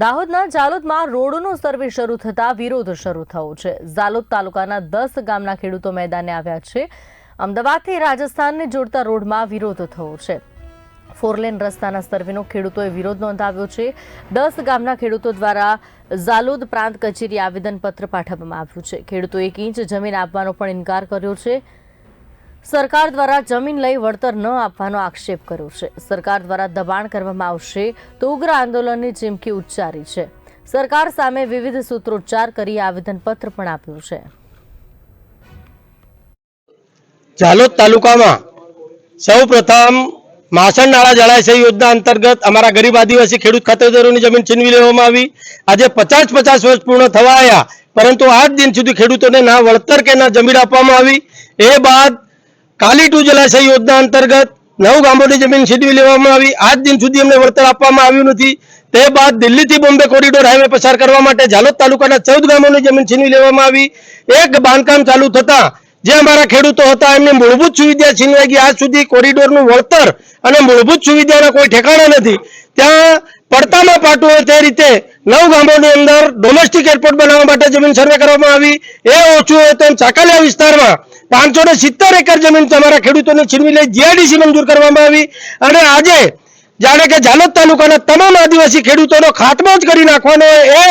દાહોદના જાલોદમાં રોડનો સર્વે શરૂ થતા વિરોધ શરૂ થયો છે. ઝાલોદ તાલુકાના દસ ગામના ખેડૂતો મેદાને આવ્યા છે. અમદાવાદથી રાજસ્થાનને જોડતા રોડમાં વિરોધ થયો છે. ફોરલેન રસ્તાના સર્વેનો ખેડૂતોએ વિરોધ નોંધાવ્યો છે. દસ ગામના ખેડૂતો દ્વારા ઝાલોદ પ્રાંત કચેરી આવેદનપત્ર પાઠવવામાં આવ્યું છે. ખેડૂતો એક ઇંચ જમીન આપવાનો પણ ઇનકાર કર્યો છે. સરકાર દ્વારા જમીન લઈ વળતર ન આપવાનો આક્ષેપ કર્યો છે. સરકાર દ્વારા દબાણ કરવામાં આવશે તો ઉગ્ર આંદોલનની ચીમકી ઉચ્ચારી છે. સરકાર સામે વિવિધ સૂત્રોચ્ચાર કરી આવેદનપત્ર પણ આપ્યું છે. ઝાલોદ તાલુકામાં સૌ પ્રથમ માસણ નાળા જળાશય યોજના અંતર્ગત અમારા ગરીબ આદિવાસી ખેડૂત ખાતેદારોની જમીન છીનવી લેવામાં આવી. આજે પચાસ પચાસ વર્ષ પૂર્ણ થવા આવ્યા પરંતુ આજ દિન સુધી ખેડૂતોને ના વળતર કે ના જમીન આપવામાં આવી. એ બાદ કાલી ટુ જલાશય યોજના અંતર્ગત નવ ગામોની જમીન છીનવી લેવામાં આવી. આજ દિન સુધી અમને વળતર આપવામાં આવ્યું નથી. તે બાદ દિલ્હીથી બોમ્બે કોરિડોર હાઈવે પસાર કરવા માટે ઝાલોદ તાલુકાના ચૌદ ગામોની જમીન છીનવી લેવામાં આવી. એક બાંધકામ ચાલુ થતા જે અમારા ખેડૂતો હતા, એમને મૂળભૂત સુવિધા છીનવાઈ ગઈ. આજ સુધી કોરિડોરનું વળતર અને મૂળભૂત સુવિધાના કોઈ ઠેકાણા નથી. ત્યાં પડતામાં પાટું હોય તે રીતે નવ ગામોની અંદર ડોમેસ્ટિક એરપોર્ટ બનાવવા માટે જમીન સર્વે કરવામાં આવી. એ ઓછું હોય તો ચાકાલિયા વિસ્તારમાં પાંચસો ને સિત્તેર એકર જમીન તમારા ખેડૂતોને છીનવી લઈ જીઆઈડીસી મંજૂર કરવામાં આવી. અને આજે જાણે કે જાલોદ તાલુકાના તમામ આદિવાસી ખેડૂતોનો ખાતમો જ કરી નાખવાનો એ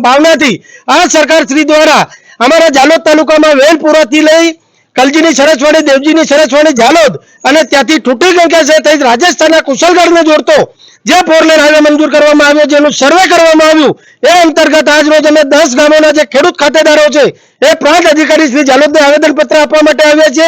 ભાવનાથી આ સરકાર શ્રી દ્વારા અમારા જાલોદ તાલુકામાં વેલપુરાથી લઈ કલજીની સરસવાડી દેવજીની સરસવાડી ઝાલોદ અને ત્યાંથી તૂટી ગંગેસે થઈ રાજસ્થાનના કુશલગઢને જોડતો જે ફોરલેન હાઈવે મંજૂર કરવામાં આવ્યો, જેનું સર્વે કરવામાં આવ્યું, એ અંતર્ગત આજ રોજ અમે દસ ગામોના જે ખેડૂત ખાતેદારો છે, એ પ્રાંત અધિકારી શ્રી ઝાલોદને આવેદનપત્ર આપવા માટે આવ્યા છે